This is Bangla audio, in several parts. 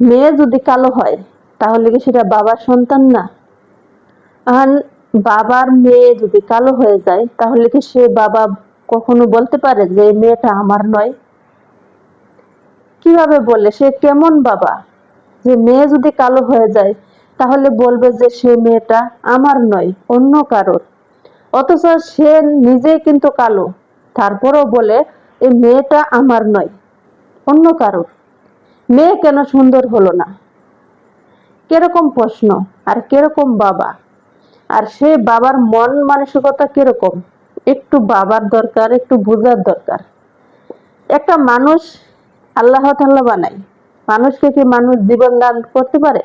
মেয়ে যদি কালো হয়, তাহলে কি সেটা বাবার সন্তান না? আর বাবার মেয়ে যদি কালো হয়ে যায়, তাহলে কি সে বাবা কখনো বলতে পারে যে মেয়েটা আমার নয় কীভাবে বলে? সে কেমন বাবা? যে মেয়ে যদি কালো হয়ে যায়, তাহলে বলবে যে, সে মেয়েটা আমার নয়, অন্য কারোর অথচ সে নিজে কিন্তু কালো। তারপরও বলে, এই মেয়েটা আমার নয়, অন্য কারোর মেয়ে কেন সুন্দর হলো না? কীরকম প্রশ্ন? আর কীরকম বাবা? আর সে বাবার মন মানসিকতা কীরকম? একটু বাবার দরকার, একটু বোঝার দরকার। একটা মানুষ আল্লাহ তাল্লাহ বানায়। মানুষকে কি মানুষ জীবন দান করতে পারে?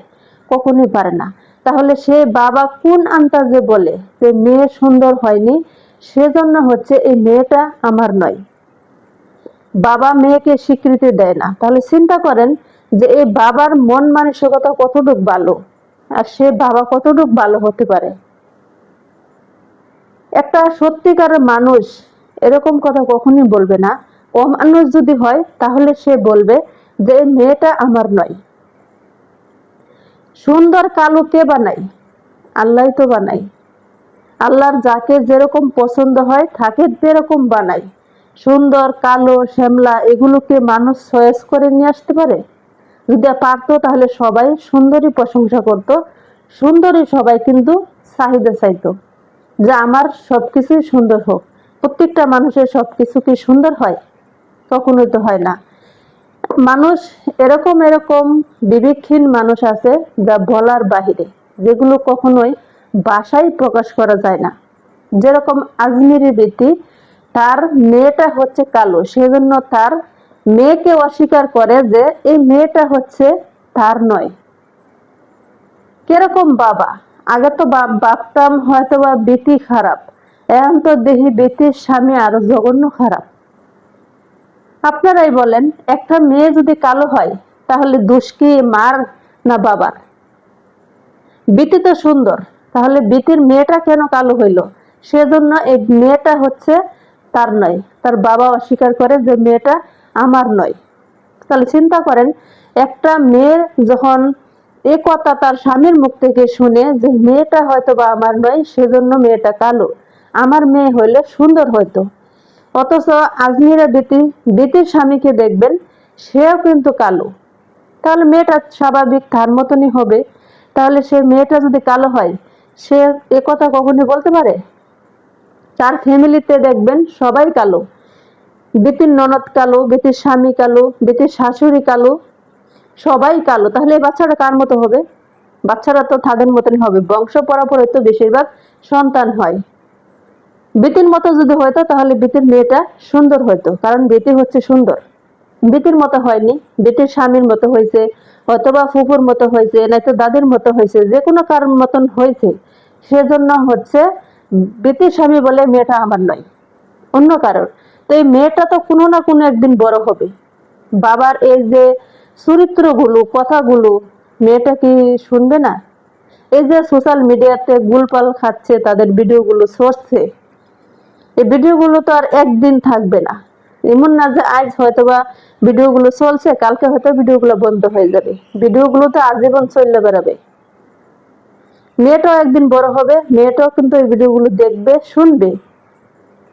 কখনই পারে না। তাহলে সে বাবা কোন আন্তাজে বলে যে মেয়ে সুন্দর হয়নি? সেজন্য হচ্ছে এই মেয়েটা আমার নয়। বাবা মেয়েকে স্বীকৃতি দেয় না। তাহলে চিন্তা করেন যে এই বাবার মন মানসিকতা কতটুক ভালো আর সে বাবা কতটুক ভালো হতে পারে। একটা সত্যিকারের মানুষ এরকম কথা কখনই বলবে না। অমানুষ যদি হয়, তাহলে সে বলবে যে মেয়েটা আমার নয়। সুন্দর কালো কে বানাই আল্লাহ তো বানাই আল্লাহর যাকে যেরকম পছন্দ হয়, তাকে যেরকম বানাই সুন্দর, কালো, শ্যামলা, এগুলোকে মানুষ চয়েস করে নিয়ে আসতে পারে? যদি পারতো, তাহলে সবাই সুন্দরী প্রশংসা করত সুন্দরী সবাই কিন্তু চাহিদা চাইতো যে আমার সবকিছুই সুন্দর হোক। প্রত্যেকটা মানুষের সবকিছু কি সুন্দর হয়? কখনোই তো হয় না। মানুষ এরকম এরকম বিবেকহীন মানুষ আছে যা বলার বাহিরে, যেগুলো কখনোই বাসায় প্রকাশ করা যায় না। যেরকম আজমিরি ব্যক্তি তার মেয়েটা হচ্ছে কালো। সেজন্য তার মেয়েকে অস্বীকার করে যে এই মেয়েটা হচ্ছে তার নয়। কীরকম বাবা? আগে তো বাপ ভাবতাম হয়তো বা বেটি খারাপ। এখন তো দেখি বেটির স্বামী আরও জঘন্য খারাপ। আপনারাই বলেন, একটা মেয়ে যদি কালো হয়, তাহলে দোষ কি মার না বাবার? বিতি তো সুন্দর, তাহলে বিতির মেয়েটা কেন কালো হইল? সেজন্য এই মেয়েটা হচ্ছে তার নয়। তার বাবা অস্বীকার করে যে মেয়েটা আমার নয়। তাহলে চিন্তা করেন, একটা মেয়ের যখন এ কথা তার স্বামীর মুখ থেকে শুনে যে মেয়েটা হয়তো বা আমার নয়, সেজন্য মেয়েটা কালো। আমার মেয়ে হইলে সুন্দর হয়তো অথচ আজমিরা বেতি বেতির স্বামীকে দেখবেন, সেও কিন্তু কালো। তাহলে মেয়েটা স্বাভাবিক, তার মতনই হবে। তাহলে সে মেয়েটা যদি কালো হয়, সে এ কথা কখনই বলতে পারে? তার ফ্যামিলিতে দেখবেন সবাই কালো। বেতির ননদ কালো বেতির স্বামী কালো বেতির শাশুড়ি কালো, সবাই কালো। তাহলে এই বাচ্চাটা কার মতো হবে? বাচ্চারা তো তাদের মতনই হবে। বংশ পরাপরে তো বেশিরভাগ সন্তান হয়। বিতির মতো যদি হয়তো, তাহলে বিতির মেয়েটা সুন্দর হতো কারণ বিতি হচ্ছে সুন্দর। বিতির মতো হয়নি। বিতির স্বামীর মতো হয়েছে, অথবা ফুপুর মতো হয়েছে নয়তো দাদির মতো হয়েছে, যে কোনো কারণ মতন হয়েছে। সেজন্য হচ্ছে বিতির স্বামী বলে মেয়েটা আমার নয়, অন্য কারণ তো এই মেয়েটা তো কোনো না কোনো একদিন বড় হবে। বাবার এই যে চরিত্রগুলো, কথাগুলো, মেয়েটা কি শুনবে না? এই যে সোশ্যাল মিডিয়াতে গুলপাল খাচ্ছে, তাদের ভিডিওগুলো সরছে এই ভিডিওগুলো তো আর একদিন থাকবে না। এমন না যে আজ হয়তো বা ভিডিওগুলো চলছে, কালকে হয়তো ভিডিওগুলো বন্ধ হয়ে যাবে। ভিডিওগুলো তো আজীবন চললে বেড়াবে মেয়েটাও একদিন বড় হবে, মেয়েটাও কিন্তু এই ভিডিওগুলো দেখবে, শুনবে।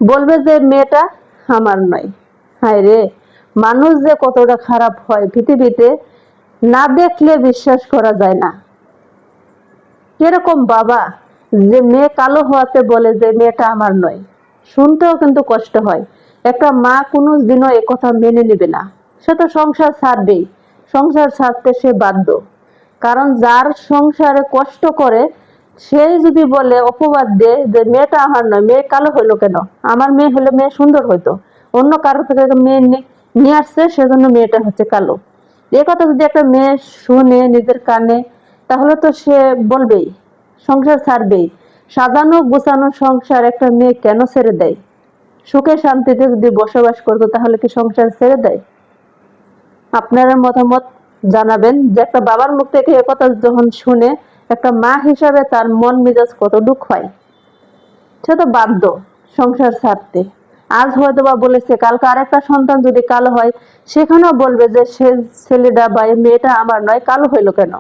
বলবে যে, মেয়েটা আমার নয়। হায় রে, মানুষ যে কতটা খারাপ হয় পৃথিবীতে, না দেখলে বিশ্বাস করা যায় না। কীরকম বাবা যে মেয়ে কালো হওয়াতে বলে যে, মেয়েটা আমার নয়। শুনতেও কিন্তু কষ্ট হয়। একটা মা কোনো দিনও কথা মেনে নেবে না। সে তো সংসার ছাড়বেই। সংসার ছাড়তে সে বাধ্য। কারণ যার সংসারে কষ্ট করে সেই যদি বলে অপবাদ দেয় যে মেয়েটা আমার নয়, মেয়ে কালো হইল কেন? আমার মেয়ে হলে মেয়ে সুন্দর হইতো। অন্য কারও থেকে মেয়ে নিয়ে আসছে, সেজন্য মেয়েটা হচ্ছে কালো। এ কথা যদি একটা মেয়ে শুনে নিজের কানে, তাহলে তো সে বলবেই, সংসার ছাড়বেই। সাজানো গোছানো সংসার একটা মেয়ে কেন ছেড়ে দেয়? সুখে শান্তিতে যদি বসবাস করতো, তাহলে কি সংসার ছেড়ে দেয়? আপনারা মতামত জানাবেন। যে একটা বাবার মুখ থেকে কথা যখন শুনে একটা মা হিসাবে তার মন মেজাজ কত দুঃখ হয়? সে তো বাধ্য সংসার ছাড়তে। আজ হয়তো বা বলেছে, কালকে আরেকটা সন্তান যদি কালো হয়, সেখানেও বলবে যে সে ছেলেটা বা মেয়েটা আমার নয়, কালো হইল কেন?